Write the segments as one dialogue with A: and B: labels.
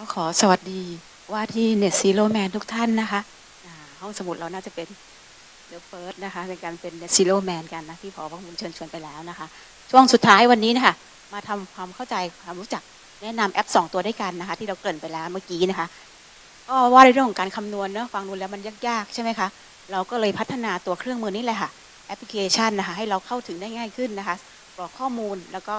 A: ก็ขอสวัสดีว่าที่เน็ตซีโร่แมนทุกท่านนะคะห้องสมุดเราน่าจะเป็นเดอะเฟิร์สนะคะในการเป็นเน็ตซีโร่แมนกันนะที่พอพระคุณเชิญชวนไปแล้วนะคะ ช่วงสุดท้ายวันนี้นะคะมาทำความเข้าใจความรู้จักแนะนำแอป 2 ตัวด้วยกันนะคะ ที่เราเกริ่นไปแล้วเมื่อกี้นะคะก็ว่าในเรื่องของการคำนวณเนอะฟังดูแล้วมันยากๆ ใช่ไหมคะ เราก็เลยพัฒนาตัวเครื่องมือนี่แหละค่ะแอปพลิเคชันนะคะให้เราเข้าถึงได้ง่ายขึ้นนะคะกรอกข้อมูลแล้วก็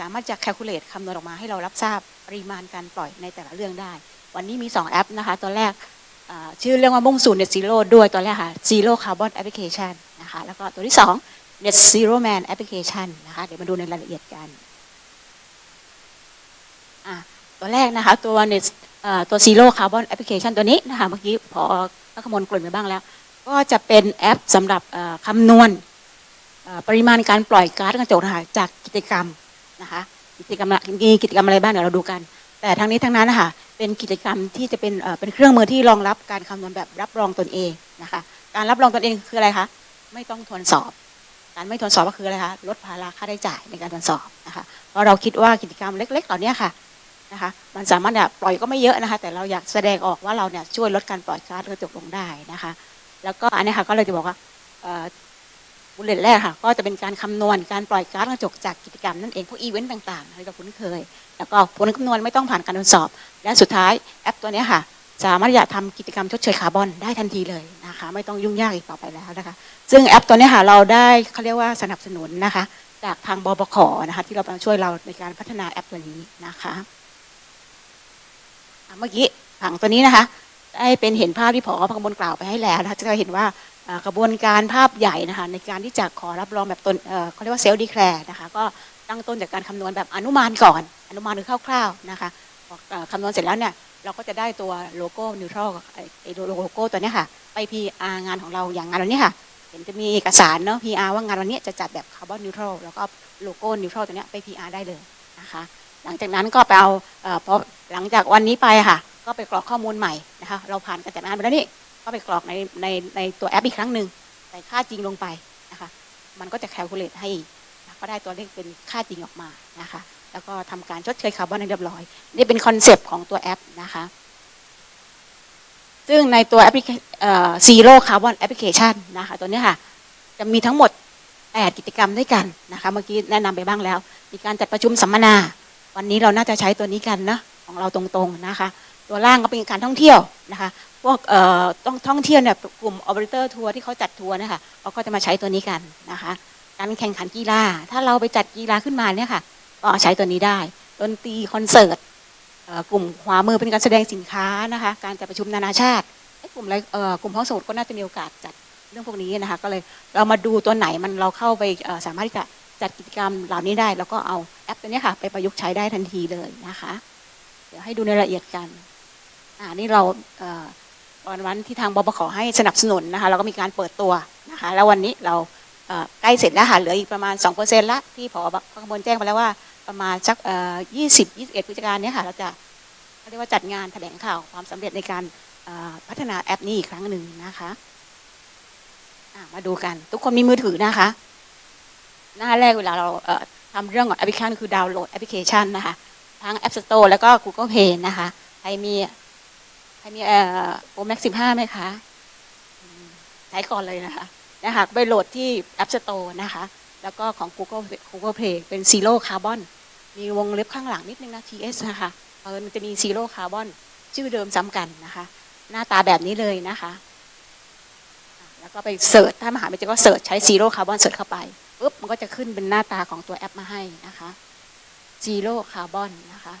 A: สามารถจะ calculate คำนวณออกมาให้เรารับทราบ ริมาณการปล่อยในแต่ละเรื่องได้ วันนี้มี 2 แอปนะคะตัวแรกชื่อเรื่องว่ามุ่งสู่ Net Zero ด้วยตัวแรกค่ะ Zero Carbon Application นะคะแล้วก็ตัวที่ 2 Net Zero Man Application นะคะเดี๋ยวมาดูในรายละเอียดกันตัวแรกนะคะตัว Net เอ่อตัว Zero Carbon Application ตัวนี้นะคะเมื่อกี้พอพักขมลกลุ่นไปบ้างแล้ว ก็จะเป็นแอปสำหรับคำนวณปริมาณการปล่อยก๊าซเรือนกระจกนะคะจากกิจกรรมนะคะ กิจกรรมมีกิจกรรมอะไรบ้างเดี๋ยวเราดูกัน แต่ทั้งนี้ทั้งนั้นนะคะเป็นกิจกรรมที่จะเป็นเป็นเครื่องมือที่รองรับการคำนวณแบบรับรองตนเองนะคะ การรับรองตนเองคืออะไรคะไม่ต้องทวนสอบ การไม่ทวนสอบก็คืออะไรคะลดภาระค่าใช้จ่ายในการทวนสอบนะคะเพราะเราคิดว่ากิจกรรมเล็ก ๆ เหล่านี้ค่ะนะคะมันสามารถเนี่ยปล่อยก็ไม่เยอะนะคะ แต่เราอยากแสดงออกว่าเราเนี่ยช่วยลดการปล่อยก๊าซเรือนกระจกลงได้นะคะ แล้วก็อันนี้ค่ะก็เลยจะบอกว่า บุลเลตแรกค่ะก็จะเป็นการคำนวณการปล่อยก๊าซกระจกจากกิจกรรมนั่นเองพวกอีเวนต์ต่างๆที่เราคุ้นเคย แล้วก็ผลคำนวณไม่ต้องผ่านการทดสอบ และสุดท้ายแอปตัวนี้ค่ะสามารถที่จะทำกิจกรรมชดเชยคาร์บอนได้ทันทีเลยนะคะไม่ต้องยุ่งยากอีกต่อไปแล้วนะคะซึ่งแอปตัวนี้ค่ะเราได้เขาเรียกว่าสนับสนุนนะคะจากทางบปขนะคะที่เราช่วยเราในการพัฒนาแอปตัวนี้นะคะเมื่อกี้ผังตัวนี้นะคะได้เป็นเห็นภาพที่ผอพังบนกล่าวไปให้แล้วนะคะจะเห็นว่า กระบวนการภาพใหญ่นะคะในการที่จะขอรับรองแบบตนเขาเรียกว่าเซลล์ดีแคลร์นะคะก็ตั้งต้นจากการคำนวณแบบอนุมานก่อน อนุมานคือคร่าวๆนะคะคำนวณเสร็จแล้วเนี่ยเราก็จะได้ตัวโลโก้นิวทรัลไอโลโก้ตัวนี้ค่ะไป PR งานของเราอย่างงานวันนี้ค่ะ เห็นจะมีเอกสารเนาะ PR ว่างานวันนี้จะจัดแบบคาร์บอนนิวทรัลแล้วก็โลโก้นิวทรัลตัวนี้ไป PR ได้เลยนะคะ หลังจากนั้นก็ไปเอาพอหลังจากวันนี้ไปค่ะ ก็ไปกรอกข้อมูลใหม่นะคะ เราผ่านการจัดงานไปแล้วนี่ ก็ไปกรอกในในในตัวแอปอีกครั้งหนึ่งใส่ค่าจริงลงไปนะคะ มันก็จะแคลคูลเลตให้ก็ได้ตัวเลขเป็นค่าจริงออกมานะคะ แล้วก็ทำการชดเชยคาร์บอนให้เรียบร้อย นี่เป็นคอนเซปต์ของตัวแอปนะคะ ซึ่งในตัวแอปพลิเคซีโร่คาร์บอนแอปพลิเคชันนะคะตัวเนี้ยค่ะ จะมีทั้งหมด8กิจกรรมด้วยกันนะคะ เมื่อกี้แนะนำไปบ้างแล้ว มีการจัดประชุมสัมมนา วันนี้เราน่าจะใช้ตัวนี้กันนะของเราตรงๆนะคะ ตัวล่างก็เป็นการท่องเที่ยวนะคะ พวกเอ่อต้องท่องเที่ยวเนี่ยกลุ่ม operator ทัวร์ที่เขาจัดทัวร์นี่ยค่ะเขาก็จะมาใช้ตัวนี้กันนะคะการแข่งขันกีฬา ถ้าเราไปจัดกีฬาขึ้นมาเนี่ยค่ะก็ใช้ตัวนี้ได้ดนตรีคอนเสิร์ตกลุ่มขวามือเป็นการแสดงสินค้านะคะการจัดประชุมนานาชาติกลุ่มอะไรเอ่อกลุ่มห้องสมุดก็น่าจะมีโอกาสจัดเรื่องพวกนี้นะคะก็เลยเรามาดูตัวไหนมันเราเข้าไปสามารถที่จะจัดกิจกรรมเหล่านี้ได้ แล้วก็เอาแอปตัวนี้ค่ะไปประยุกต์ใช้ได้ทันทีเลยนะคะ เดี๋ยวให้ดูในรายละเอียดกันอ่านี่เรา วันวันที่ทางบปขให้สนับสนุนนะคะเราก็มีการเปิดตัวนะคะแล้ววันนี้เราใกล้เสร็จแล้วค่ะเหลืออีกประมาณ2%ละที่ผอข้างบนแจ้งไปแล้วว่าประมาณสักเอ่อ20 21พฤศจิกายนเนี้ยค่ะเราจะเขาเรียกว่าจัดงานแถลงข่าวความสำเร็จในการพัฒนาแอปนี้อีกครั้งหนึ่งนะคะะมาดูกัน ทุกคนมีมือถือนะคะ หน้าแรกเวลาเราเอ่อทำเรื่องของแอปพลิเคชันคือดาวน์โหลดแอปพลิเคชันนะคะ ทั้ง App Store แล้วก็ Google Play นะคะ ใครมี ใครมีเอ่อโปรแม็กสิบห้าไหมคะใช้ก่อนเลยนะคะนะคะไปโหลดที่ App Store นะคะ แล้วก็ของ Google Google Play เป็น Zero Carbon มีวงเล็บข้างหลังนิดนึงนะ TS นะคะเออมันจะมี Zero Carbon ชื่อเดิมซ้ำกันนะคะ หน้าตาแบบนี้เลยนะคะ แล้วก็ไปเสิร์ชถ้ามาหาไม่เจอก็เสิร์ชใช้ Zero Carbon เสิร์ชเข้าไปปุ๊บมันก็จะขึ้นเป็นหน้าตาของตัวแอปมาให้นะคะ Zero Carbon นะคะ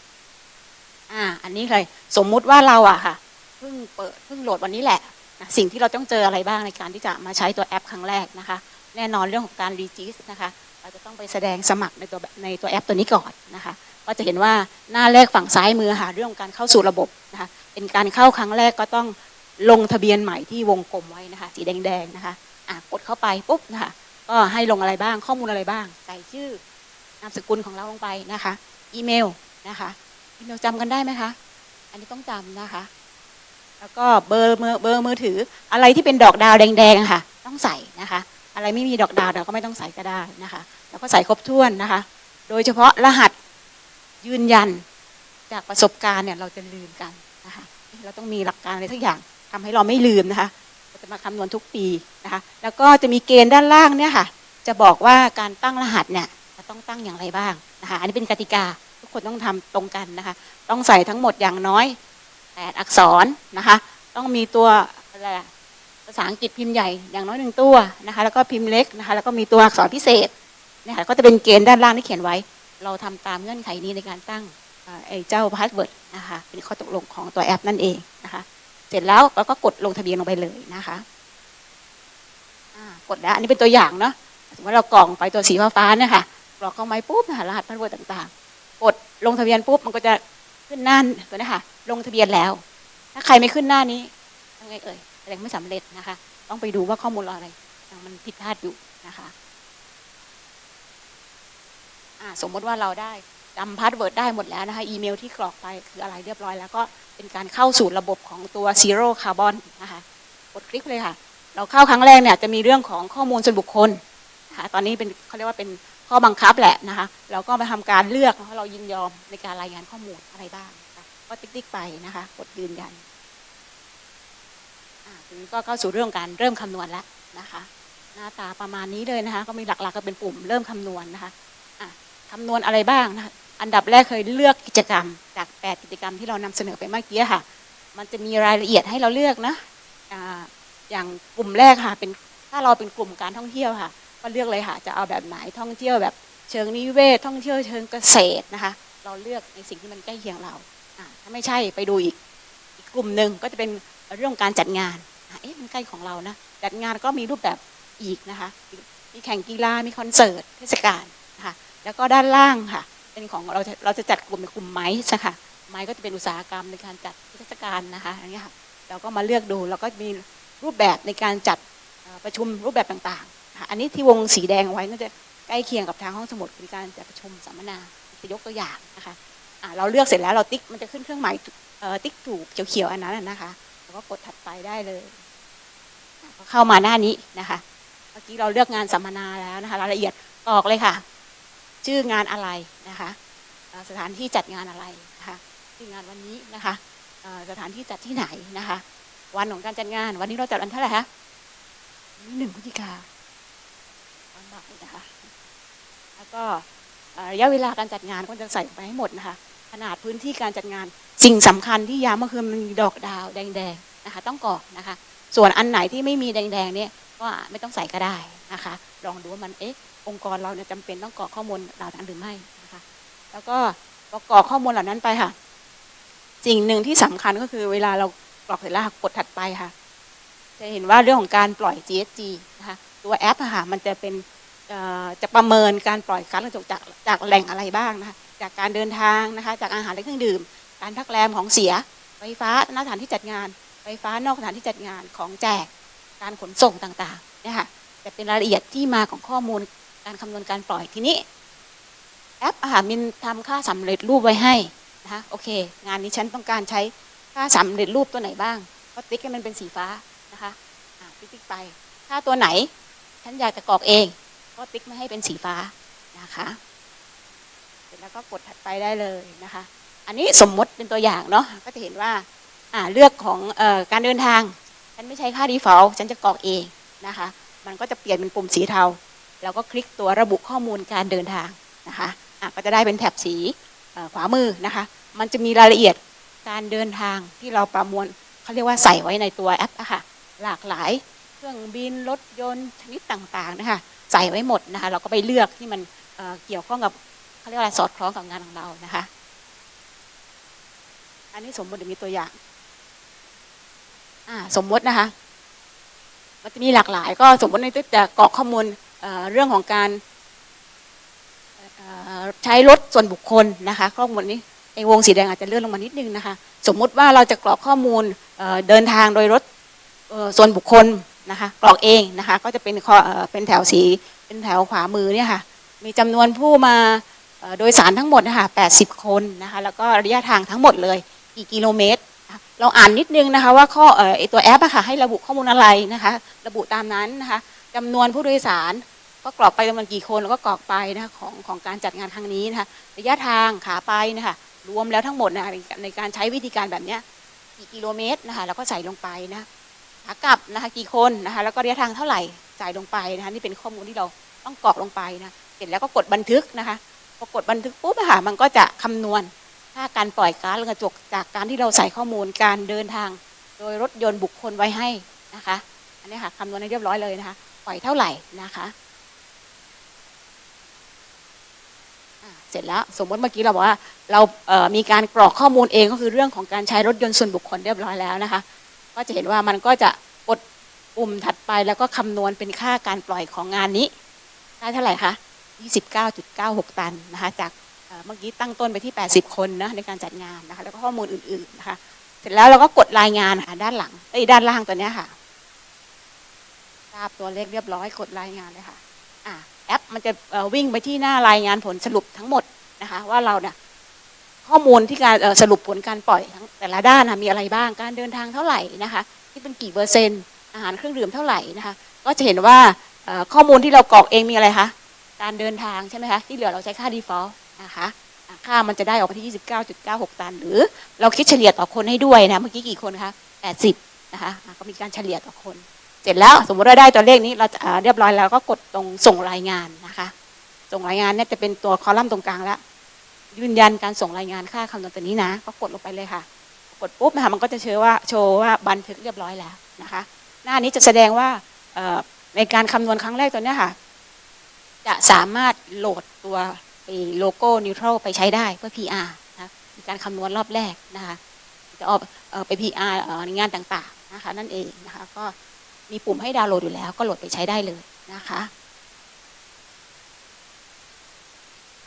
A: อ่า อันนี้เลย สมมุติว่าเราอะค่ะ พิ่งเปิดเพิ่งโหลดวันนี้แหละนะสิ่งที่เราต้องเจออะไรบ้างในการที่จะมาใช้ตัวแอปครั้งแรกนะคะ แน่นอนเรื่องของการรีจิสนะคะเราจะต้องไปแสดงสมัครในตัวในตัวแอปตัวนี้ก่อนนะคะก็จะเห็นว่าหน้าแรกฝั่งซ้ายมือค่ะเรื่องของการเข้าสู่ระบบนะคะเป็นการเข้าครั้งแรกก็ต้องลงทะเบียนใหม่ที่วงกลมไว้นะคะ สีแดงๆนะคะอะกดเข้าไปปุ๊บนะคะก็ให้ลงอะไรบ้างข้อมูลอะไรบ้าง ใส่ชื่อนามสกุลของเราลงไปนะคะ อีเมลนะคะอีเมลจำกันได้ไหมคะ อันนี้ต้องจำนะคะ แล้วก็เบอร์มือเบอร์มือถือ อะไรที่เป็นดอกดาวแดงๆค่ะ ต้องใส่นะคะ อะไรไม่มีดอกดาวเราก็ไม่ต้องใส่ก็ได้นะคะ แล้วก็ใส่ครบถ้วนนะคะ โดยเฉพาะรหัสยืนยันจากประสบการณ์เนี่ยเราจะลืมกันนะคะเราต้องมีหลักการอะไรสักอย่างทำให้เราไม่ลืมนะคะเราจะมาคำนวณทุกปีนะคะ แล้วก็จะมีเกณฑ์ด้านล่างเนี่ยค่ะ จะบอกว่าการตั้งรหัสเนี่ยจะต้องตั้งอย่างไรบ้างนะคะ อันนี้เป็นกติกาทุกคนต้องทำตรงกันนะคะ ต้องใส่ทั้งหมดอย่างน้อย แปดอักษรนะคะ ต้องมีตัวอะไรภาษาอังกฤษพิมพ์ใหญ่อย่างน้อยหนึ่งตัวนะคะ แล้วก็พิมพ์เล็กนะคะ แล้วก็มีตัวอักษรพิเศษเนี่ยค่ะก็จะเป็นเกณฑ์ด้านล่างที่เขียนไว้ เราทำตามเงื่อนไขนี้ในการตั้งไอ้เจ้าพาสเวิร์ดนะคะเป็นข้อตกลงของตัวแอปนั่นเองนะคะ เสร็จแล้วเราก็กดลงทะเบียนลงไปเลยนะคะกดแล้วอันนี้เป็นตัวอย่างเนาะสมมติเรากรองไปตัวสีฟ้าๆเนี่ยค่ะกรอกเข้าไม้ปุ๊บนะคะรหัสพาสเวิร์ดต่างๆ กดลงทะเบียนปุ๊บมันก็จะ ขึ้นหน้าตัวนี้ค่ะ ลงทะเบียนแล้ว ถ้าใครไม่ขึ้นหน้านี้ยังไงเอ่ยแสดงไม่สำเร็จนะคะ ต้องไปดูว่าข้อมูลเราอะไรมันผิดพลาดอยู่นะคะสมมติว่าเราได้จำพาสเวิร์ดได้หมดแล้วนะคะอีเมลที่กรอกไปคืออะไรเรียบร้อย แล้วก็เป็นการเข้าสู่ระบบของตัว Zero Carbon นะคะกดคลิกเลยค่ะ เราเข้าครั้งแรกเนี่ยจะมีเรื่องของข้อมูลส่วนบุคคลนะคะตอนนี้เป็นเขาเรียกว่าเป็น ข้อบังคับแหละนะคะเราก็มาทำการเลือกว่าเรายินยอมในการรายงานข้อมูลอะไรบ้างนะคะก็ติ๊กไปนะคะกดยืนยันอ่าทีนี้ก็เข้าสู่เรื่องการเริ่มคำนวณแล้วนะคะ หน้าตาประมาณนี้เลยนะคะ ก็มีหลักๆก็เป็นปุ่มเริ่มคำนวณนะคะะคำนวณอะไรบ้างนะอันดับแรกเคยเลือกกิจกรรม จาก 8 กิจกรรมที่เรานำเสนอไปเมื่อกี้ค่ะ มันจะมีรายละเอียดให้เราเลือกนะอ่าอย่างกลุ่มแรกค่ะเป็นถ้าเราเป็นกลุ่มการท่องเที่ยวค่ะ ก็เลือกเลยค่ะ จะเอาแบบไหนท่องเที่ยวแบบเชิงนิเวศ ท่องเที่ยวเชิงเกษตรนะคะ เราเลือกในสิ่งที่มันใกล้เคียงเราถ้าไม่ใช่ไปดูอีกอีกกลุ่มหนึ่งก็จะเป็นเรื่องการจัดงานเอ๊ะมันใกล้ของเรานะจัดงานก็มีรูปแบบอีกนะคะ มีแข่งกีฬามีคอนเสิร์ตเทศกาลนะคะแล้วก็ด้านล่างค่ะ เป็นของเราจะเราจะจัดกลุ่มเป็นกลุ่มไม้ค่ะไม้ก็จะเป็นอุตสาหกรรมในการจัดเทศกาลนะคะอันนี้ค่ะเราก็มาเลือกดูแล้วก็มีรูปแบบในการจัดประชุมรูปแบบต่าง อันนี้ที่วงสีแดงไว้น่าจะใกล้เคียงกับทางห้องสมุดเป็นการจัดประชุมสัมมนาจะยกตัวอย่างนะคะอ่าเราเลือกเสร็จแล้วเราติ๊กมันจะขึ้นเครื่องหมายติ๊กถูกเขียวๆอันนั้นนะคะแล้วก็กดถัดไปได้เลยก็เข้ามาหน้านี้นะคะ เมื่อกี้เราเลือกงานสัมมนาแล้วนะคะรายละเอียดกรอกเลยค่ะ ชื่องานอะไรนะคะ สถานที่จัดงานอะไรนะคะชื่องานวันนี้นะคะสถานที่จัดที่ไหนนะคะ วันของการจัดงาน วันนี้เราจัดวันเท่าไหร่คะวันนี้หนึ่งพฤศจิกา บ่ายนะคะ แล้วก็ระยะเวลาการจัดงานก็จะใส่ไปให้หมดนะคะ ขนาดพื้นที่การจัดงาน สิ่งสำคัญที่ย้ำก็คือมันมีดอกดาวแดงๆนะคะ ต้องกรอกนะคะ ส่วนอันไหนที่ไม่มีแดงๆเนี่ยก็ไม่ต้องใส่ก็ได้นะคะ ลองดูว่ามันเอ๊ะองค์กรเราเนี่ยจำเป็นต้องกรอกข้อมูลเหล่านั้นหรือไม่นะคะ แล้วก็พอกอกข้อมูลเหล่านั้นไปค่ะ สิ่งหนึ่งที่สำคัญก็คือเวลาเรากรอกเสร็จแล้วกดถัดไปค่ะ จะเห็นว่าเรื่องของการปล่อย GSG นะคะ ตัวแอปอะค่ะมันจะเป็น จะประเมินการปล่อยก๊าซเรือนกระจกจากจากแหล่งอะไรบ้างนะคะจากการเดินทางนะคะจากอาหารและเครื่องดื่ม การพักแรมของเสีย ไฟฟ้าณสถานที่จัดงาน ไฟฟ้านอกสถานที่จัดงานของแจกการขนส่งต่างๆเนี่ยค่ะจะเป็นรายละเอียดที่มาของข้อมูลการคำนวณการปล่อยทีนี้แอปอาหารมินทำค่าสำเร็จรูปไว้ให้นะคะโอเค งานนี้ฉันต้องการใช้ค่าสำเร็จรูปตัวไหนบ้างก็ติ๊กให้มันเป็นสีฟ้านะคะติ๊กติ๊กไป ถ้าตัวไหนฉันอยากจะกรอกเอง ก็ติ๊กไม่ให้เป็นสีฟ้านะคะเสร็จแล้วก็กดถัดไปได้เลยนะคะ อันนี้สมมติเป็นตัวอย่างเนาะก็จะเห็นว่าอ่าเลือกของออการเดินทาง ฉันไม่ใช้ค่า default ฉันจะกรอกเองนะคะ มันก็จะเปลี่ยนเป็นปุ่มสีเทาแล้วก็คลิกตัวระบุข้อมูลการเดินทางนะคะอะก็จะได้เป็นแถบสีขวามือนะคะ มันจะมีรายละเอียดการเดินทางที่เราประมวลเขาเรียกว่าใส่ไว้ในตัวแอปอะค่ะหลากหลายเครื่องบินรถยนต์ชนิดต่างๆนะคะ ใส่ไว้หมดนะคะ เราก็ไปเลือกที่มันเเกี่ยวข้องกับเขาเรียกว่าอะไรสอดคล้องกับงานของเรานะคะ อันนี้สมมติมีตัวอย่างอ่าสมมตินะคะ มันจะมีหลากหลาย ก็สมมติในตึกจะกรอกข้อมูลเเรื่องของการใช้รถส่วนบุคคลนะคะข้อมูลนี้ไอ้วงสีแดงอาจจะเลื่อนลงมานิดนึงนะคะ สมมุติว่าเราจะกรอกข้อมูลเเดินทางโดยรถส่วนบุคคล นะคะกรอกเองนะคะก็จะเป็นข้อเป็นแถวสีเป็นแถวขวามือเนี่ยค่ะมีจำนวนผู้มาโดยสารทั้งหมดนะคะ80 คนนะคะแล้วก็ระยะทางทั้งหมดเลยกี่กิโลเมตร เราอ่านนิดนึงนะคะว่าข้อเออไอตัวแอปอะค่ะให้ระบุข้อมูลอะไรนะคะระบุตามนั้นนะคะจำนวนผู้โดยสารก็กรอกไปจำนวนกี่คนแล้วก็กรอกไปนะคะของของการจัดงานครั้งนี้นะคะระยะทางขาไปนะคะรวมแล้วทั้งหมดนะคะในการใช้วิธีการแบบนี้กี่กิโลเมตรนะคะแล้วก็ใส่ลงไปนะ ขากลับนะคะกี่คนนะคะแล้วก็ระยะทางเท่าไหร่ใส่ลงไปนะคะนี่เป็นข้อมูลที่เราต้องกรอกลงไปนะเสร็จแล้วก็กดบันทึกนะคะพอกดบันทึกปุ๊บอะค่ะมันก็จะคำนวณค่าการปล่อยก๊าซเรือนกระจกจากการที่เราใส่ข้อมูลการเดินทาง โดยรถยนต์บุคคลไว้ให้นะคะอันนี้ค่ะคำนวณให้เรียบร้อยเลยนะคะปล่อยเท่าไหร่นะคะเสร็จแล้วสมมติเมื่อกี้เราบอกว่าเรามีการกรอกข้อมูลเองก็คือเรื่องของการใช้รถยนต์ส่วนบุคคลเรียบร้อยแล้วนะคะ ก็จะเห็นว่ามันก็จะกดปุ่มถัดไปแล้วก็คำนวณเป็นค่าการปล่อยของงานนี้ ได้เท่าไหร่คะ29.96 ตันนะคะจากเมื่อกี้ตั้งต้นไปที่ 80 คนนะในการจัดงานนะคะแล้วก็ข้อมูลอื่นๆนะคะเสร็จแล้วเราก็กดรายงานค่ะด้านหลังเอ้ด้านล่างตัวนี้ค่ะทราบตัวเลขเรียบร้อยกดรายงานเลยค่ะอ่าแอปมันจะวิ่งไปที่หน้ารายงานผลสรุปทั้งหมดนะคะว่าเราเนี่ย ข้อมูลที่การสรุปผลการปล่อยทั้งแต่ละด้านมีอะไรบ้างการเดินทางเท่าไหร่นะคะที่เป็นกี่เปอร์เซ็นต์อาหารเครื่องดื่มเท่าไหร่นะคะก็จะเห็นว่าข้อมูลที่เรากรอกเองมีอะไรคะการเดินทางใช่ไหมคะที่เหลือเราใช้ค่า default นะคะค่ามันจะได้ออกมาที่ 29.96 ตัน หรือเราคิดเฉลี่ยต่อคนให้ด้วยนะเมื่อกี้กี่คนคะ80นะคะก็มีการเฉลี่ยต่อคน เสร็จแล้วสมมติว่าได้ตัวเลขนี้เราจะอ่าเรียบร้อยแล้วก็กดตรงส่งรายงานนะคะ ส่งรายงานเนี่ยจะเป็นตัวคอลัมน์ตรงกลางแล้ว ยืนยันการส่งรายงานค่าคำนวณตัวนี้นะ ก็กดลงไปเลยค่ะ กดปุ๊บนะคะมันก็จะเชื่อว่าโชว์ว่าบันทึกเรียบร้อยแล้วนะคะ หน้านี้จะแสดงว่าในการคำนวณครั้งแรกตัวนี้ค่ะ จะสามารถโหลดตัวไอ้โลโก้นิวทรัลไปใช้ได้เพื่อ PR นะในการคำนวณรอบแรกนะคะจะออกไป PR ในงานต่างๆนะคะนั่นเองนะคะก็มีปุ่มให้ดาวน์โหลดอยู่แล้วก็โหลดไปใช้ได้เลยนะคะ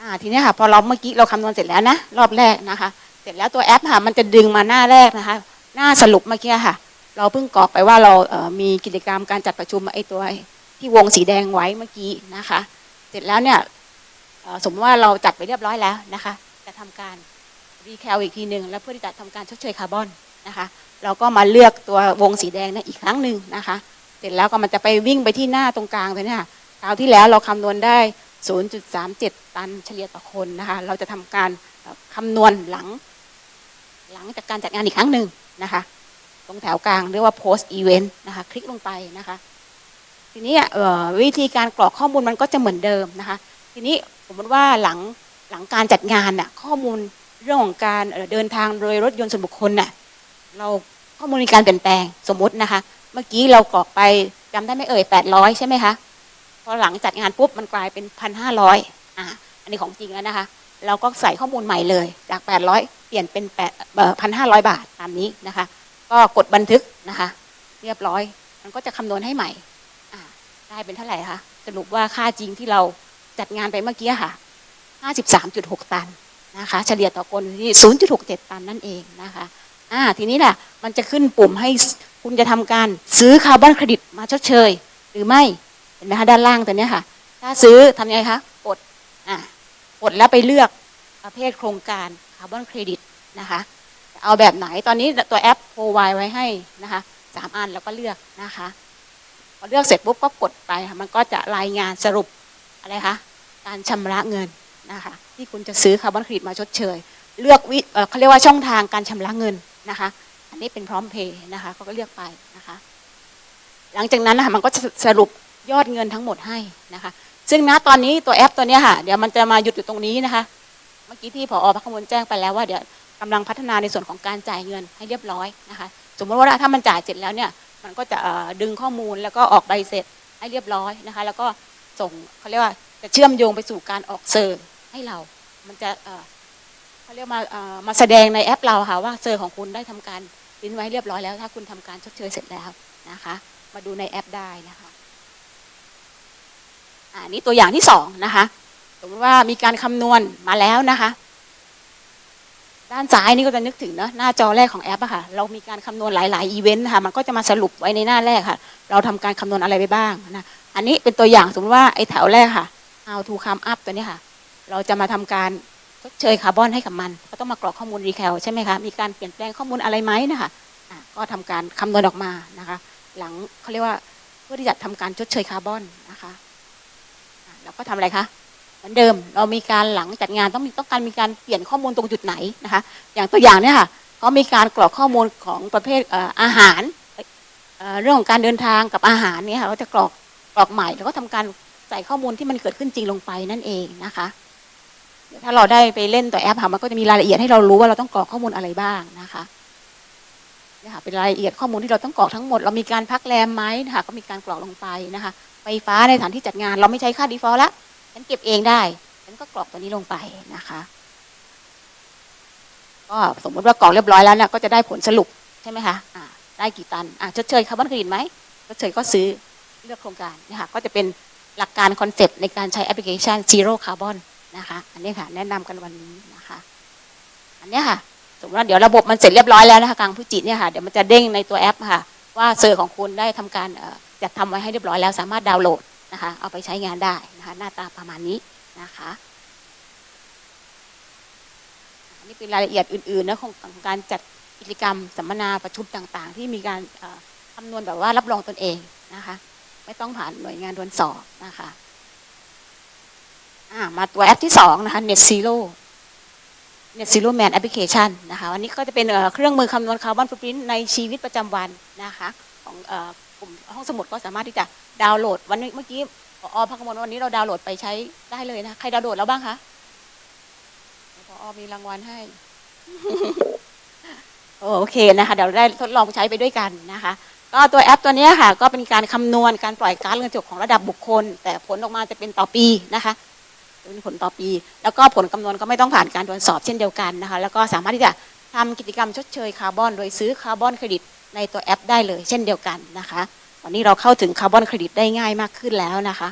A: อ่าทีนี้ค่ะพอเราเมื่อกี้เราคำนวณเสร็จแล้วนะรอบแรกนะคะ เสร็จแล้วตัวแอปค่ะมันจะดึงมาหน้าแรกนะคะ หน้าสรุปเมื่อกี้ค่ะ เราเพิ่งกรอกไปว่าเราเมีกิจกรรมการจัดประชุมไอ้ตัวที่วงสีแดงไว้เมื่อกี้นะคะ เสร็จแล้วเนี่ยสมมติว่าเราจัดไปเรียบร้อยแล้วนะคะ จะทำการรีแคลอีกทีหนึ่งแล้วเพื่อที่จะทำการชดเชยคาร์บอนนะคะ เราก็มาเลือกตัววงสีแดงนะอีกครั้งหนึ่งนะคะ เสร็จแล้วก็มันจะไปวิ่งไปที่หน้าตรงกลางตัวเนี้ค่ะคราวที่แล้วเราคำนวณได้ 0.37 ตันเฉลี่ยต่อคนนะคะเราจะทำการคำนวณหลัง หลังจากการจัดงานอีกครั้งหนึ่งนะคะ ตรงแถวกลางเรียกว่า post event นะคะ คลิกลงไปนะคะ ทีนี้วิธีการกรอกข้อมูลมันก็จะเหมือนเดิมนะคะ ทีนี้สมมติว่าหลังหลังการจัดงานน่ะข้อมูลเรื่องของการเอ่อเดินทางโดยรถยนต์ส่วนบุคคลน่ะเราข้อมูลมีการเปลี่ยนแปลงสมมตินะคะ เมื่อกี้เรากรอกไปจำได้ไหมเอ่ย800 ใช่ไหมคะ พอหลังจัดงานปุ๊บมันกลายเป็น1,500อะอันนี้ของจริงแล้วนะคะ เราก็ใส่ข้อมูลใหม่เลยจาก800เปลี่ยนเป็น8เอ่อ1,500บาทตามนี้นะคะ ก็กดบันทึกนะคะ เรียบร้อย มันก็จะคำนวณให้ใหม่ได้เป็นเท่าไหร่คะสรุปว่าค่าจริงที่เราจัดงานไปเมื่อกี้ค่ะ 53.6 ตันนะคะ เฉลี่ยต่อคนที่ 0.67 ตันนั่นเองนะคะอ่าทีนี้แหละมันจะขึ้นปุ่มให้คุณจะทำการซื้อคาร์บอนเครดิตมาชดเชย หรือไม่ เห็นไหมคะด้านล่างตัวนี้ค่ะ ถ้าซื้อทำยังไงคะกดอ่ากดแล้วไปเลือกประเภทโครงการคาร์บอนเครดิตนะคะเอาแบบไหนตอนนี้ตัวแอปโพไวไว้ให้นะคะสามอันแล้วก็เลือกนะคะพอเลือกเสร็จปุ๊บก็กดไปค่ะมันก็จะรายงานสรุปอะไรคะการชำระเงินนะคะที่คุณจะซื้อคาร์บอนเครดิตมาชดเชย เลือกวิเขาเรียกว่าช่องทางการชำระเงินนะคะ อันนี้เป็นพร้อมเพย์นะคะเขาก็เลือกไปนะคะ หลังจากนั้นนะคะมันก็จะสรุป ยอดเงินทั้งหมดให้นะคะ ซึ่งณตอนนี้ตัวแอปตัวนี้ค่ะ เดี๋ยวมันจะมาหยุดอยู่ตรงนี้นะคะ เมื่อกี้ที่ผอพักขมลแจ้งไปแล้วว่าเดี๋ยวกำลังพัฒนาในส่วนของการจ่ายเงินให้เรียบร้อยนะคะ สมมติว่าถ้ามันจ่ายเสร็จแล้วเนี่ย มันก็จะดึงข้อมูลแล้วก็ออกใบเสร็จให้เรียบร้อยนะคะ แล้วก็ส่งเขาเรียกว่าจะเชื่อมโยงไปสู่การออกเซอร์ให้เรา มันจะเขาเรียกมามาแสดงในแอปเราค่ะว่าเซอร์ของคุณได้ทำการปริ้นไว้เรียบร้อยแล้ว ถ้าคุณทำการชดเชยเสร็จแล้วนะคะ มาดูในแอปได้นะคะ อ่านี่ตัวอย่างที่สองนะคะ สมมติว่ามีการคำนวณมาแล้วนะคะ ด้านซ้ายนี่ก็จะนึกถึงเนอะหน้าจอแรกของแอปอะค่ะ เรามีการคำนวณหลายๆอีเวนต์ค่ะ มันก็จะมาสรุปไว้ในหน้าแรกค่ะ เราทำการคำนวณอะไรไปบ้างนะ อันนี้เป็นตัวอย่างสมมติว่าไอ้แถวแรกค่ะ how to come up ตัวนี้ค่ะ เราจะมาทำการชดเชยคาร์บอนให้กับมัน ก็ต้องมากรอกข้อมูลรีแคลใช่ไหมคะ มีการเปลี่ยนแปลงข้อมูลอะไรไหมนะคะะก็ทำการคำนวณออกมานะคะ หลังเขาเรียกว่าเพื่อที่จะทำการชดเชยคาร์บอนนะคะ อะแล้วก็ทำอะไรคะเหมือนเดิมเรามีการหลังจัดงานต้องมีต้องการมีการเปลี่ยนข้อมูลตรงจุดไหนนะคะ อย่างตัวอย่างเนี่ยค่ะเขามีการกรอกข้อมูลของประเภทอาหารเรื่องของการเดินทางกับอาหารเนี่ยค่ะก็จะกรอกกรอกใหม่แล้วก็ทำการใส่ข้อมูลที่มันเกิดขึ้นจริงลงไปนั่นเองนะคะถ้าเราได้ไปเล่นตัวแอปค่ะมันก็จะมีรายละเอียดให้เรารู้ว่าเราต้องกรอกข้อมูลอะไรบ้างนะคะเนี่ยค่ะเป็นรายละเอียดข้อมูลที่เราต้องกรอกทั้งหมด เรามีการพักแรมไหมนะคะก็มีการกรอกลงไปนะคะ ไฟฟ้าในสถานที่จัดงาน เราไม่ใช้ค่า default ละฉันเก็บเองได้ฉันก็กรอกตัวนี้ลงไปนะคะก็สมมติว่ากรอกเรียบร้อยแล้วเนี่ยก็จะได้ผลสรุปใช่ไหมคะอ่าได้กี่ตันอ่าชดเชยคาร์บอนเครดิตไหมชดเชยก็ซื้อเลือกโครงการนะคะก็จะเป็นหลักการคอนเซปต์ในการใช้แอปพลิเคชัน Zero Carbon นะคะอันนี้ค่ะแนะนำกันวันนี้นะคะอันเนี้ยค่ะสมมติว่าเดี๋ยวระบบมันเสร็จเรียบร้อยแล้วนะคะกลางพฤศจิกเนี่ยค่ะเดี๋ยวมันจะเด้งในตัวแอปค่ะว่าเซอร์ของคุณได้ทำการเอ่อ จัดทำไว้ให้เรียบร้อยแล้วสามารถดาวน์โหลดนะคะเอาไปใช้งานได้นะคะหน้าตาประมาณนี้นะคะนนี้เป็นรายละเอียดอื่นๆนะของของการจัดกิจกรรมสัมมนาประชุมต่างๆ ที่มีการคำนวณแบบว่ารับรองตนเองนะคะไม่ต้องผ่านหน่วยงานตรวจสอบนะคะมาตัวแอปที่สองนะคะ Net Zero Net Zero Man Application นะคะวันนี้ก็จะเป็นเครื่องมือคำนวณคาร์บอนฟุตปรินในชีวิตประจำวันนะคะของ ลุ่มห้องสมุดก็สามารถที่จะดาวน์โหลด วันนี้เมื่อกี้พอพักกมลวันนี้เราดาวน์โหลดไปใช้ได้เลยนะ ใครดาวน์โหลดแล้วบ้างคะพอมีรางวัลให้ โอเคนะคะ เดี๋ยวได้ทดลองใช้ไปด้วยกันนะคะ ก็ตัวแอปตัวนี้ค่ะ ก็เป็นการคำนวณการปล่อยก๊าซเรือนกระจกของระดับบุคคล แต่ผลออกมาจะเป็นต่อปีนะคะเป็นผลต่อปี แล้วก็ผลคำนวณก็ไม่ต้องผ่านการตรวจสอบเช่นเดียวกันนะคะ แล้วก็สามารถที่จะทำกิจกรรมชดเชยคาร์บอน โดยซื้อคาร์บอนเครดิต ในตัวแอปได้เลย เช่นเดียวกันนะคะวันนี้เราเข้าถึงคาร์บอนเครดิตได้ง่ายมากขึ้นแล้วนะคะ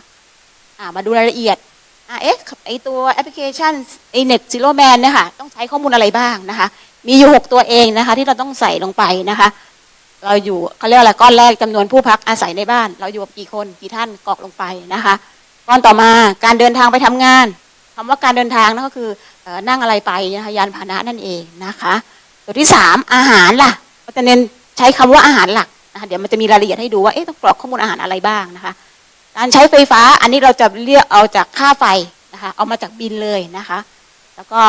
A: มาดูรายละเอียดอเอ๊ะไอตัวแอปพลิเคชันไอเน็ตซีโร่แมนเนี่ยค่ะต้องใช้ข้อมูลอะไรบ้างนะคะ มีอยู่หกตัวเองนะคะ ที่เราต้องใส่ลงไปนะคะ เราอยู่เขาเรียกอะไรก้อนแรกจำนวนผู้พักอาศัยในบ้าน เราอยู่กับกี่คนกี่ท่านกรอกลงไปนะคะก้อนต่อมาการเดินทางไปทำงานคำว่าการเดินทางนั่นก็คือออนั่งอะไรไปนะคะยานพาหนะนั่นเองนะคะ ตัวที่สามอาหารล่ะก็จะเน้น ช้คำว่าอาหารหลักนะคะเดี๋ยวมันจะมีรายละเอียดให้ดูว่าเอ๊ะต้องกรอกข้อมูลอาหารอะไรบ้างนะคะการใช้ไฟฟ้าอันนี้เราจะเรียกเอาจากค่าไฟนะคะเอามาจากบินเลยนะคะ แล้วก็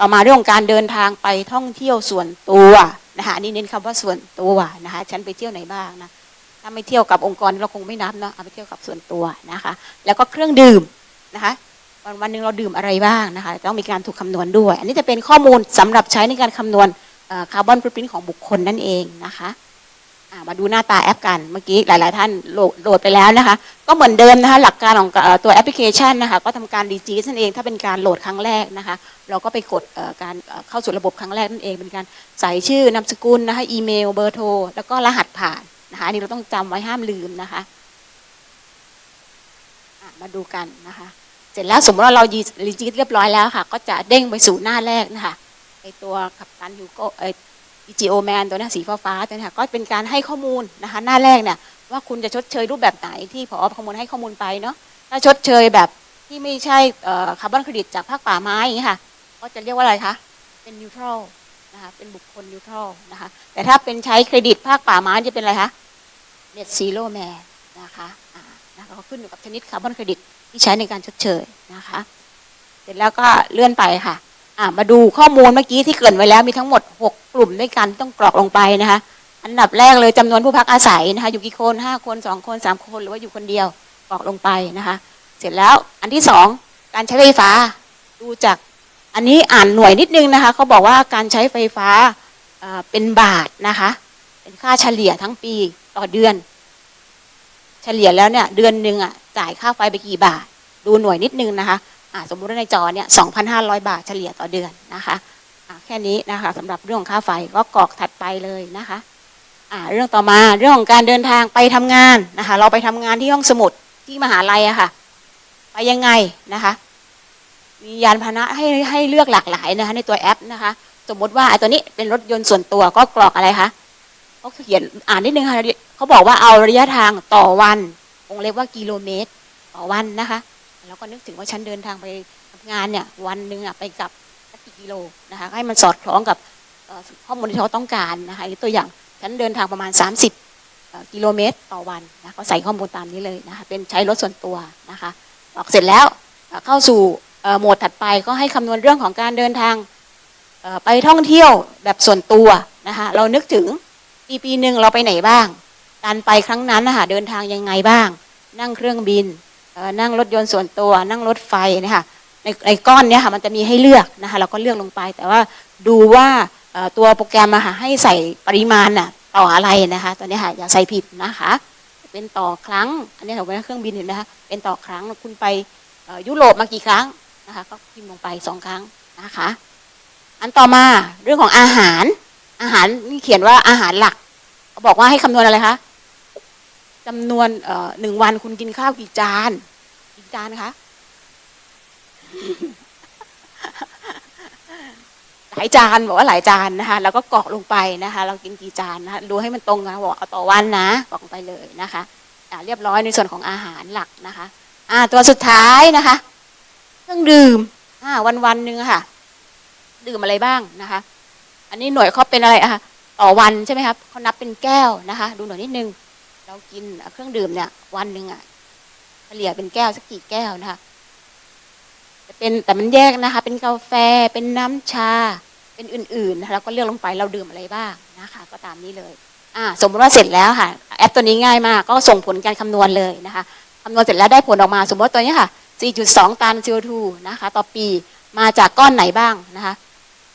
A: ต่อมาเรื่องของการเดินทางไปท่องเที่ยวส่วนตัวนะคะนนี้เน้นคำว่าส่วนตัวนะคะฉันไปเที่ยวไหนบ้างนะถ้าไม่เที่ยวกับองค์กรเราคงไม่นับเนาะเอาไปเที่ยวกับส่วนตัวนะคะ แล้วก็เครื่องดื่มนะคะวันวันหนึ่งเราดื่มอะไรบ้างนะคะ ต้องมีการถูกคำนวณด้วย อันนี้จะเป็นข้อมูลสำหรับใช้ในการคำนวณ คาร์บอนฟุตปรินของบุคคลนั่นเองนะคะมาดูหน้าตาแอปกันเมื่อกี้หลาย ๆ ท่านโหลดไปแล้วนะคะ ก็เหมือนเดิมนะคะหลักการของตัวแอปพลิเคชันนะคะก็ทำการดีจีนั่นเองถ้าเป็นการโหลดครั้งแรกนะคะ เราก็ไปกดการเข้าสู่ระบบครั้งแรกนั่นเอง เป็นการใส่ชื่อนามสกุลนะคะอีเมลเบอร์โทรแล้วก็รหัสผ่านนะคะอันนี้เราต้องจำไว้ห้ามลืมนะคะะมาดูกันนะคะ เสร็จแล้วสมมติว่าเรารีจิตเรียบร้อยแล้วค่ะ ก็จะเด้งไปสู่หน้าแรกนะคะ ไอตัวขับตันยูโกไอ GO Man ตัวนี้สีฟ้าๆตัวนี้ค่ะก็เป็นการให้ข้อมูลนะคะหน้าแรกเนี่ยว่าคุณจะชดเชยรูปแบบไหนที่พอข้อมูลให้ข้อมูลไปเนาะถ้าชดเชยแบบที่ไม่ใช่คาร์บอนเครดิตจากภาคป่าไม้อย่างเงี้ค่ะ ก็จะเรียกว่าอะไรคะ เป็นนิวทรัลนะคะเป็นบุคคลนิวทรัลนะคะแต่ถ้าเป็นใช้เครดิตภาคป่าไม้จะเป็นอะไรคะเน็ตซีโร่แมนนะคะอ่านะคะก็ขึ้นอยู่กับชนิดคาร์บอนเครดิตที่ใช้ในการชดเชยนะคะ เสร็จแล้วก็เลื่อนไปค่ะ อ่ามาดูข้อมูลเมื่อกี้ที่เกินไว้แล้วมีทั้งหมด 6 กลุ่มด้วยกันต้องกรอกลงไปนะคะ อันดับแรกเลยจำนวนผู้พักอาศัยนะคะ อยู่กี่คนห้าคนสองคนสามคน หรือว่าอยู่คนเดียวกรอกลงไปนะคะ เสร็จแล้วอันที่สองการใช้ไฟฟ้าดูจากอันนี้อ่านหน่วยนิดนึงนะคะเขาบอกว่าการใช้ไฟฟ้าเป็นบาทนะคะ เป็นค่าเฉลี่ยทั้งปีต่อเดือน เฉลี่ยแล้วเนี่ยเดือนหนึ่งอะจ่ายค่าไฟไปกี่บาท ดูหน่วยนิดนึงนะคะ สมมุติว่าในจอเนี่ย2,500 บาทเฉลี่ยต่อเดือนนะคะแค่นี้นะคะสำหรับเรื่องของค่าไฟก็กรอกถัดไปเลยนะคะเรื่องต่อมาเรื่องของการเดินทางไปทำงานนะคะ เราไปทำงานที่ห้องสมุดที่มหาลัยอะค่ะ ไปยังไงนะคะ มียานพาหนะให้ให้เลือกหลากหลายนะคะ ในตัวแอปนะคะ สมมติว่าไอ้ตัวนี้เป็นรถยนต์ส่วนตัวก็กรอกอะไรคะเขาเขียนอ่านนิดนึงค่ะเขาบอกว่าเอาระยะทางต่อวันวงเล็บว่ากิโลเมตร ต่อวันนะคะ แล้วก็นึกถึงว่าฉันเดินทางไปทำงานเนี่ยวันหนึ่งอะไปกลับสักกี่กิโลนะคะให้มันสอดคล้องกับข้อมูลที่เขาต้องการนะคะยกตัวอย่างฉันเดินทางประมาณ 30 กิโลเมตรต่อวันนะก็ใส่ข้อมูลตามนี้เลยนะคะเป็นใช้รถส่วนตัวนะคะออกเสร็จแล้วเข้าสู่เอ่อหมดถัดไปก็ให้คำนวณเรื่องของการเดินทางไปท่องเที่ยวแบบส่วนตัวนะคะเรานึกถึงปีปีหนึ่งเราไปไหนบ้าง การไปครั้งนั้นนะคะเดินทางยังไงบ้าง นั่งเครื่องบิน นั่งรถยนต์ส่วนตัว นั่งรถไฟนะคะในในก้อนเนี้ยค่ะมันจะมีให้เลือกนะคะเราก็เลือกลงไป แต่ว่าดูว่าตัวโปรแกรมอะค่ะให้ใส่ปริมาณน่ะต่ออะไรนะคะตอนนี้ค่ะอย่าใส่ผิดนะคะเป็นต่อครั้ง อันนี้ถือว่าเครื่องบินเห็นไหมคะเป็นต่อครั้งคุณไปยุโรปมากี่ครั้งนะคะก็พิมพ์ลงไปสองครั้งนะคะอันต่อมาเรื่องของอาหารอาหารนี่เขียนว่าอาหารหลัก บอกว่าให้คำนวณอะไรคะ จำนวนเอ่อหนึ่งวันคุณกินข้าวกี่จานกี่จานคะหลายจานบอกว่าหลายจานนะคะแล้วก็กรอกลงไปนะคะ เรากินกี่จานนะคะดูให้มันตรงกันบอกเอาต่อวันนะกรอกลงไปเลยนะคะอ่าเรียบร้อยในส่วนของอาหารหลักนะคะ อ่า ตัวสุดท้ายนะคะ เครื่องดื่มอ่าวันวันๆหนึ่งอะค่ะ ดื่มอะไรบ้างนะคะ อันนี้หน่วยเขาเป็นอะไรอะคะต่อวันใช่ไหมครับเขานับเป็นแก้วนะคะ ดูหน่อยนิดนึง เรากินเครื่องดื่มเนี่ย วันหนึ่งอะเฉลี่ยเป็นแก้วสักกี่แก้วนะคะจะเป็นแต่มันแยกนะคะ เป็นกาแฟเป็นน้ำชา เป็นอื่นๆแล้วก็เลือกลงไปเราดื่มอะไรบ้างนะคะ ก็ตามนี้เลยอ่าสมมติว่าเสร็จแล้วค่ะ แอปตัวนี้ง่ายมาก ก็ส่งผลการคำนวณเลยนะคะคำนวณเสร็จแล้วได้ผลออกมา สมมติว่าตัวนี้ค่ะ 4.2 ตัน CO2 นะคะ ต่อปีมาจากก้อนไหนบ้างนะคะ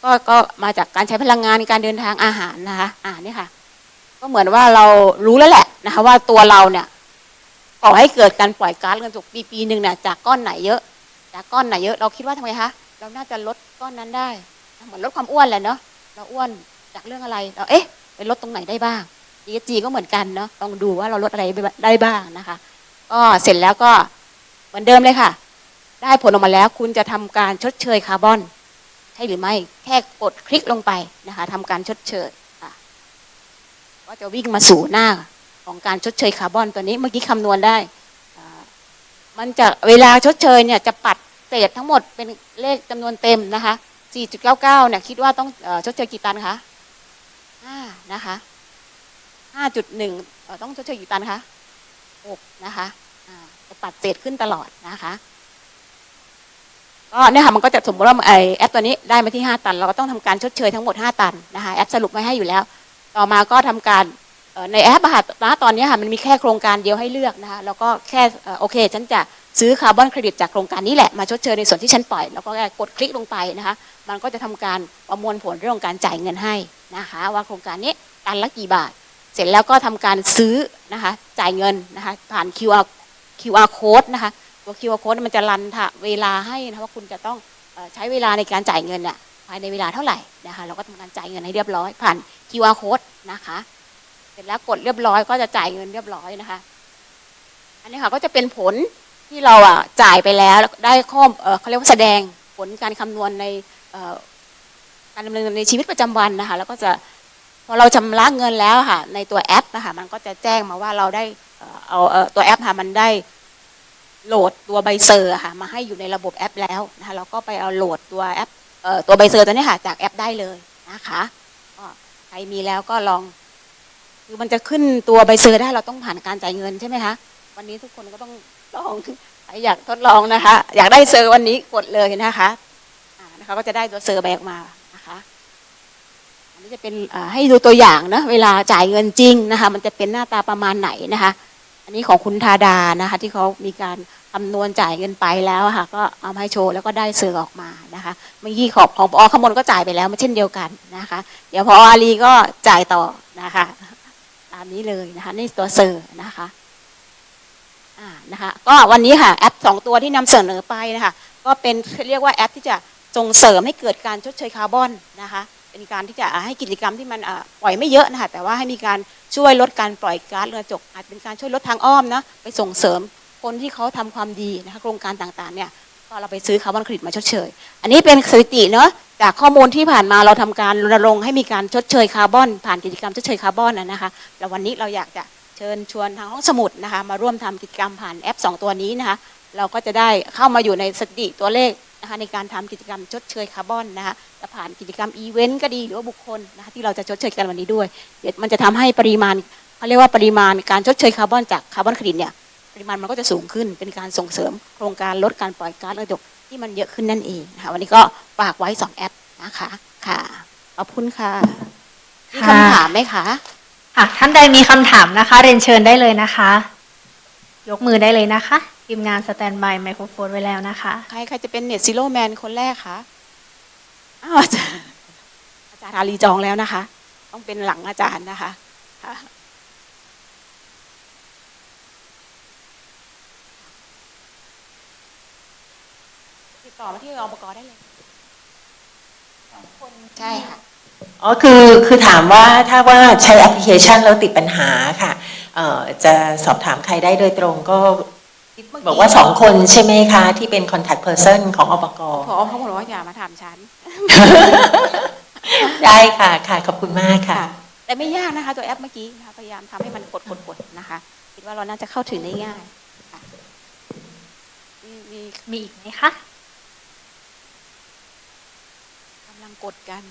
A: ก็ก็มาจากการใช้พลังงานการเดินทางอาหารนะคะ อ่านี่ค่ะ ก็เหมือนว่าเรารู้แล้วแหละนะคะว่าตัวเราเนี่ยก่อให้เกิดการปล่อยก๊าซเรือนกระจกปีปีหนึ่งเนี่ยจากก้อนไหนเยอะ จากก้อนไหนเยอะ เราคิดว่าทำไมคะเราน่าจะลดก้อนนั้นได้เหมือนลดความอ้วนแหละเนาะเราอ้วนจากเรื่องอะไรเราเอ๊ะไปลดตรงไหนได้บ้าง DSG ก็เหมือนกันเนาะต้องดูว่าเราลดอะไรได้บ้างนะคะ ก็เสร็จแล้วก็เหมือนเดิมเลยค่ะ ได้ผลออกมาแล้วคุณจะทำการชดเชยคาร์บอนใช่หรือไม่แค่กดคลิกลงไปนะคะทำการชดเชย ก็จะวิ่งมาสู่หน้าของการชดเชยคาร์บอนตัวนี้เมื่อกี้คำนวณได้ มันจะเวลาชดเชยเนี่ยจะปัดเศษทั้งหมดเป็นเลขจำนวนเต็มนะคะ 4.99 เนี่ยคิดว่าต้องชดเชยกี่ตันคะ5นะคะ 5.1 ต้องชดเชยกี่ตันคะ 6 นะคะจะปัดเศษขึ้นตลอดนะคะก็เนี่ยค่ะมันก็จะสมมติว่าไอแอปตัวนี้ได้มาที่ 5 ตัน เราก็ต้องทำการชดเชยทั้งหมด 5 ตันนะคะแอปสรุปไว้ให้อยู่แล้ว ต่อมาก็ทำการในแอปอะค่ะณตอนนี้ค่ะมันมีแค่โครงการเดียวให้เลือกนะคะแล้วก็แค่โอเค ฉันจะซื้อคาร์บอนเครดิตจากโครงการนี้แหละมาชดเชยในส่วนที่ฉันปล่อย แล้วก็แค่กดคลิกลงไปนะคะมันก็จะทำการประมวลผลเรื่องของการจ่ายเงินให้นะคะ ว่าโครงการนี้ตันละกี่บาท เสร็จแล้วก็ทำการซื้อนะคะจ่ายเงินนะคะผ่าน QR QR code นะคะตัว QR code มันจะรันเวลาให้นะคะว่าคุณจะต้องใช้เวลาในการจ่ายเงินเนี่ยายในเวลาเท่าไหร่นะคะ เราก็ทำการจ่ายเงินให้เรียบร้อย ผ่าน QR code นะคะ เสร็จแล้วกดเรียบร้อยก็จะจ่ายเงินเรียบร้อยนะคะ อันนี้ค่ะก็จะเป็นผลที่เราอะจ่ายไปแล้วได้ข้อเอ่อเขาเรียกว่าแสดงผลการคำนวณในการดำเนินในชีวิตประจำวันนะคะ แล้วก็จะพอเราชำระเงินแล้วค่ะ ในตัวแอปนะคะมันก็จะแจ้งมาว่าเราได้เอาตัวแอปค่ะมันได้โหลดตัวใบเซอร์ค่ะมาให้อยู่ในระบบแอปแล้วนะคะเราก็ไปเอาโหลดตัวแอป ตัวใบเซอร์ตัวนี้ค่ะ จากแอปได้เลยนะคะก็ใครมีแล้วก็ลอง คือมันจะขึ้นตัวใบเซอร์ได้เราต้องผ่านการจ่ายเงินใช่ไหมคะวันนี้ทุกคนก็ต้องลองใครอยากทดลองนะคะ อยากได้เซอร์วันนี้กดเลยนะคะนะคะก็จะได้ตัวเซอร์ใบออกมานะคะอันนี้จะเป็นให้ดูตัวอย่างนะเวลาจ่ายเงินจริงนะคะ มันจะเป็นหน้าตาประมาณไหนนะคะ อันนี้ของคุณธาดานะคะ ที่เขามีการ คำนวณจ่ายเงินไปแล้วค่ะ ก็เอามาให้โชว์แล้วก็ได้เซอร์ออกมานะคะเมื่อกี้ขอบของพอขมลก็จ่ายไปแล้วมาเช่นเดียวกันนะคะ เดี๋ยวพออารีก็จ่ายต่อนะคะตามนี้เลยนะคะนี่ตัวเซอร์นะคะอ่านะคะ ก็วันนี้ค่ะแอปสองตัวที่นำเสนอไปนะคะ ก็เป็นเรียกว่าแอปที่จะส่งเสริมให้เกิดการชดเชยคาร์บอนนะคะเป็นการที่จะให้กิจกรรมที่มันปล่อยไม่เยอะนะคะแต่ว่าให้มีการช่วยลดการปล่อยก๊าซเรือนกระจกอาจเป็นการช่วยลดทางอ้อมนะไปส่งเสริม คนที่เขาทำความดีนะคะโครงการต่างๆเนี่ยก็เราไปซื้อคาร์บอนเครดิตมาชดเชย อันนี้เป็นสถิติเนาะจากข้อมูลที่ผ่านมาเราทำการรณรงค์ให้มีการชดเชยคาร์บอน ผ่านกิจกรรมชดเชยคาร์บอนนะนะคะแล้ววันนี้เราอยากจะเชิญชวนทางห้องสมุดนะคะมาร่วมทำกิจกรรมผ่านแอป 2 ตัวนี้นะคะเราก็จะได้เข้ามาอยู่ในสถิติตัวเลขนะคะในการทำกิจกรรมชดเชยคาร์บอนนะคะจะผ่านกิจกรรมอีเวนต์ก็ดีหรือว่าบุคคลนะคะที่เราจะชดเชยกันวันนี้ด้วยเดี๋ยวมันจะทำให้ปริมาณเขาเรียกว่าปริมาณการชดเชยคาร์บอนจากคาร์บอนเครดิตเนี่ย ปริมาณมันก็จะสูงขึ้นเป็นการส่งเสริมโครงการลดการปล่อยก๊าซเรือนกระจกที่มันเยอะขึ้นนั่นเองนะคะวันนี้ก็ฝากไว้สองแอปนะคะค่ะขอบคุณค่ะมี
B: ค่ะ
A: คำถามไหมคะ
B: ค่ะท่านใดมีคำถามนะคะ เรียนเชิญได้เลยนะคะ ยกมือได้เลยนะคะทีมงานสแตนบายไมโครโฟนไว้แล้วนะคะ
A: ใครใครจะเป็นเน็ตซีโร่แมนคนแรกคะอ้าวอาจารย์อาจารย์อาลีจองแล้วนะคะ ต้องเป็นหลังอาจารย์นะคะ ติดต่อมาที่อบกได้เลยสองคนใช่ค่ะ
C: อ๋อ คือ คือถามว่าถ้าว่าใช้แอปพลิเคชันแล้วติดปัญหาค่ะเอ่อจะสอบถามใครได้โดยตรงก็ บอกว่าสองคนใช่ไหมคะ ที่เป็น contact person ของอบก
A: พอเขาบอกว่าอย่ามาถามฉัน
C: ได้ค่ะ ค่ะ ขอบคุณมากค่ะ
A: แต่ไม่ยากนะคะ ตัวแอปเมื่อกี้นะคะ พยายามทำให้มันกดกดกดนะคะ คิดว่าเราน่าจะเข้าถึงได้ง่ายค่ะมีมี
B: มีอีกไหมคะ
A: กำ ลังกดกัน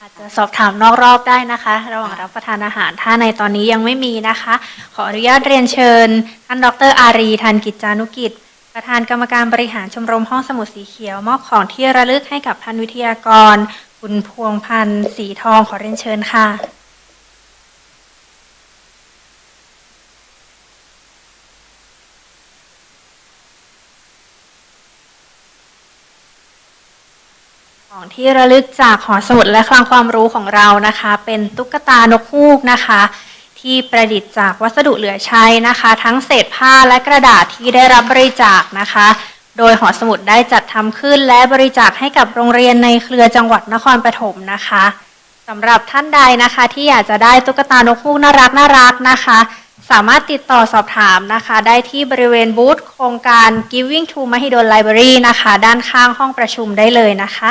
B: อาจจะสอบถามนอกรอบได้นะคะ ระหว่างรับประทานอาหาร ถ้าในตอนนี้ยังไม่มีนะคะ ขออนุญาตเรียนเชิญ ท่านดรอารีทันกิจจานุกิจ ประธานกรรมการบริหารชมรมห้องสมุดสีเขียว มอบของที่ระลึกให้กับท่านวิทยากร คุณพวงพันธ์สีทองขอเรียนเชิญค่ะ ของที่ระลึกจากหอสมุดและคลังความรู้ของเรานะคะ เป็นตุ๊กตานกฮูกนะคะ ที่ประดิษฐ์จากวัสดุเหลือใช้นะคะ ทั้งเศษผ้าและกระดาษที่ได้รับบริจาคนะคะ โดยหอสมุดได้จัดทำขึ้นและบริจาคให้กับโรงเรียนในเครือจังหวัดนครปฐมนะคะสำหรับท่านใดนะคะที่อยากจะได้ตุ๊กตานกฮูกน่ารักน่ารักนะคะ สามารถติดต่อสอบถามนะคะ ได้ที่บริเวณบูธโครงการ Giving to Mahidol Library นะคะ ด้านข้างห้องประชุมได้เลยนะคะ